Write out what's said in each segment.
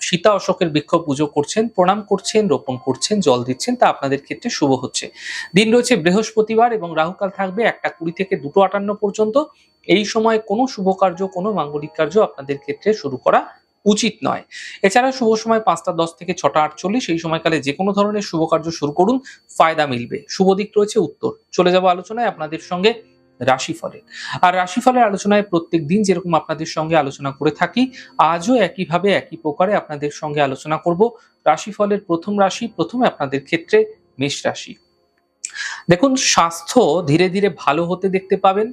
সীতা অশোকের বৃক্ষ পুজো করছেন, প্রণাম করছেন, রোপণ করছেন, জল দিচ্ছেন, তা আপনাদের ক্ষেত্রে শুভ হচ্ছে। দিন রয়েছে বৃহস্পতিবার এবং রাহুকাল থাকবে একটা কুড়ি থেকে দুটো আটান্ন পর্যন্ত। এই সময় কোনো শুভ কার্য, কোনো মাঙ্গলিক কার্য আপনাদের ক্ষেত্রে শুরু করা উচিত নয়। এছাড়া শুভ সময় পাঁচটা দশ থেকে ছটা আটচল্লিশ, এই সময়কালে যে কোনো ধরনের শুভ কার্য শুরু করুন, ফায়দা মিলবে। শুভ দিক রয়েছে উত্তর। চলে যাব আলোচনায় আপনাদের সঙ্গে রাশিফলের আর রাশিফলের আলোচনায় প্রত্যেক দিন যেরকম আপনাদের সঙ্গে আলোচনা করে থাকি, আজও একইভাবে একই প্রকারে আপনাদের সঙ্গে আলোচনা করব। রাশিফলের প্রথম রাশি, প্রথমে আপনাদের ক্ষেত্রে মেষ রাশি। দেখুন, স্বাস্থ্য ধীরে ধীরে ভালো হতে দেখতে পাবেন।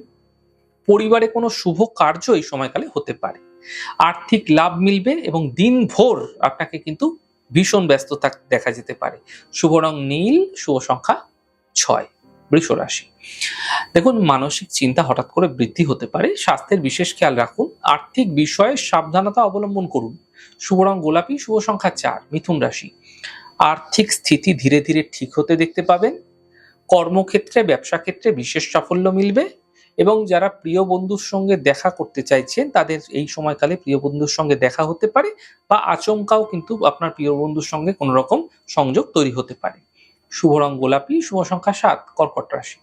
পরিবারে কোনো শুভ কার্য এই সময়কালে হতে পারে। আর্থিক লাভ মিলবে এবং দিনভর আপনাকে কিন্তু ভীষণ ব্যস্ত থাক- দেখা যেতে পারে। শুভ রং নীল, শুভ সংখ্যা ছয়। বৃষ রাশি দেখুন, মানসিক চিন্তা হঠাৎ করে বৃদ্ধি হতে পারে। স্বাস্থ্যের বিশেষ খেয়াল রাখুন। আর্থিক বিষয়ে সাবধানতা অবলম্বন করুন। শুভ রং গোলাপি, শুভ সংখ্যা চার, মিথুন রাশি। আর্থিক স্থিতি ধীরে ধীরে ঠিক হতে দেখতে পাবেন। কর্মক্ষেত্রে, ব্যবসা ক্ষেত্রে বিশেষ সাফল্য মিলবে এবং যারা প্রিয় বন্ধুর সঙ্গে দেখা করতে চাইছেন, তাদের এই সময়কালে প্রিয় বন্ধুর সঙ্গে দেখা হতে পারে বা আচমকাও কিন্তু আপনার প্রিয় বন্ধুর সঙ্গে কোনো রকম সংযোগ তৈরি হতে পারে। শুভ রং গোলাপি, শুভ সংখ্যা সাত, কর্কট রাশি।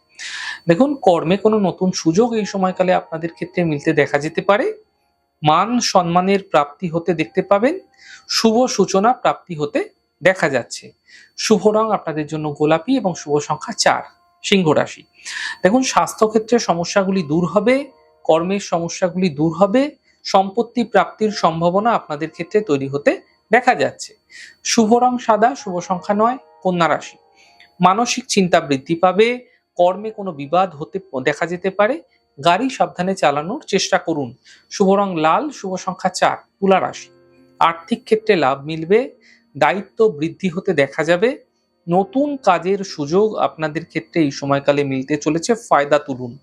দেখুন, কর্মে কোনো নতুন সুযোগ এই সময়কালে আপনাদের ক্ষেত্রে মিলতে দেখা যেতে পারে। মান সম্মানের প্রাপ্তি হতে দেখতে পাবেন, শুভ সূচনা প্রাপ্তি হতে দেখা যাচ্ছে। শুভ রং আপনাদের জন্য গোলাপি এবং শুভ সংখ্যা চার, সিংহ রাশি। দেখুন, স্বাস্থ্যক্ষেত্রে সমস্যাগুলি দূর হবে, কর্মের সমস্যাগুলি দূর হবে, সম্পত্তি প্রাপ্তির সম্ভাবনা আপনাদের ক্ষেত্রে তৈরি হতে দেখা যাচ্ছে। শুভ রং সাদা, শুভ সংখ্যা নয়, কন্যা রাশি। মানসিক চিন্তা বৃদ্ধি পাবে, কর্মে কোনো বিবাদ হতে, দেখা যেতে পারে, গাড়ি সাবধানে চালানোর চেষ্টা করুন। শুভ রং লাল, শুভ সংখ্যা চার, তুলা রাশি। আর্থিক ক্ষেত্রে লাভ মিলবে, দায়িত্ব বৃদ্ধি হতে দেখা যাবে, নতুন কাজের সুযোগ আপনাদের ক্ষেত্রে এই সময়কালে মিলতে চলেছে, ফায়দা তুলুন।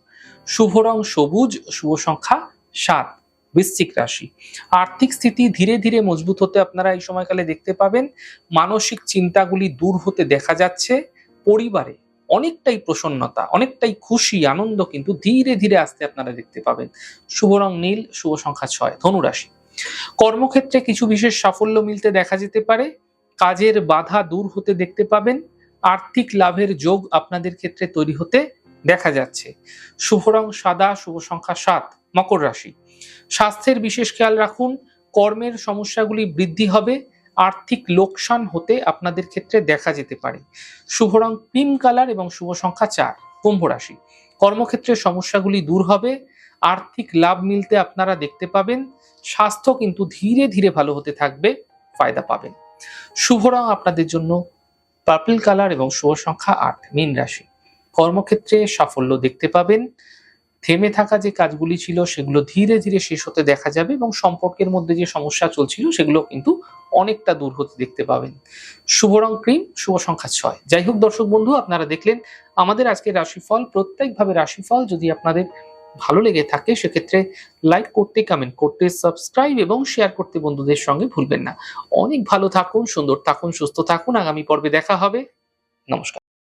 শুভ রং সবুজ, শুভ সংখ্যা সাত, বৃশ্চিক রাশি। আর্থিক স্থিতি ধীরে ধীরে মজবুত হতে আপনারা এই সময়কালে দেখতে পাবেন, মানসিক চিন্তাগুলি দূর হতে দেখা যাচ্ছে পরিবারে অনেকটাই প্রসন্নতা, অনেকটাই খুশি, আনন্দ কিন্তু ধীরে ধীরে আসতে আপনারা দেখতে পাবেন। শুভ রং নীল, শুভ সংখ্যা ছয়, ধনুরাশি। কর্মক্ষেত্রে কিছু বিশেষ সাফল্য মিলতে দেখা যেতে পারে। কাজের বাধা দূর হতে দেখতে পাবেন। আর্থিক লাভের যোগ আপনাদের ক্ষেত্রে তৈরি হতে দেখা যাচ্ছে। শুভ রং সাদা, শুভ সংখ্যা সাত, মকর রাশি। স্বাস্থ্যের বিশেষ খেয়াল রাখুন। কর্মের সমস্যাগুলি বৃদ্ধি হবে। আর্থিক লোকসান হতে আপনাদের ক্ষেত্রে দেখা যেতে পারে। শুভ রং ক্রিম কালার এবং শুভ সংখ্যা চার, কুম্ভ রাশি। কর্মক্ষেত্রে সমস্যাগুলি দূর হবে, আর্থিক লাভ মিলতে আপনারা দেখতে পাবেন, স্বাস্থ্য কিন্তু ধীরে ধীরে ভালো হতে থাকবে, ফায়দা পাবেন। শুভ রং আপনাদের জন্য পার্পল কালার এবং শুভ সংখ্যা আট, মীন রাশি। কর্মক্ষেত্রে সাফল্য দেখতে পাবেন থেমে থাকা যে কাজগুলি ছিল সেগুলো ধীরে ধীরে শেষ হতে দেখা যাবে এবং সম্পর্কের মধ্যে যে সমস্যা চলছিল সেগুলো কিন্তু অনেকটা দূর হতে দেখতে পাবেন। শুভ রং ক্রিম, শুভ সংখ্যা ছয়। যাই হোক দর্শক বন্ধু, আপনারা দেখলেন আমাদের আজকের রাশিফল, প্রত্যেকভাবে রাশিফল যদি আপনাদের ভালো লেগে থাকে সেক্ষেত্রে লাইক করতে, কমেন্ট করতে, সাবস্ক্রাইব এবং শেয়ার করতে বন্ধুদের সঙ্গে ভুলবেন না। অনেক ভালো থাকুন, সুন্দর থাকুন, সুস্থ থাকুন। আগামী পর্বে দেখা হবে। নমস্কার।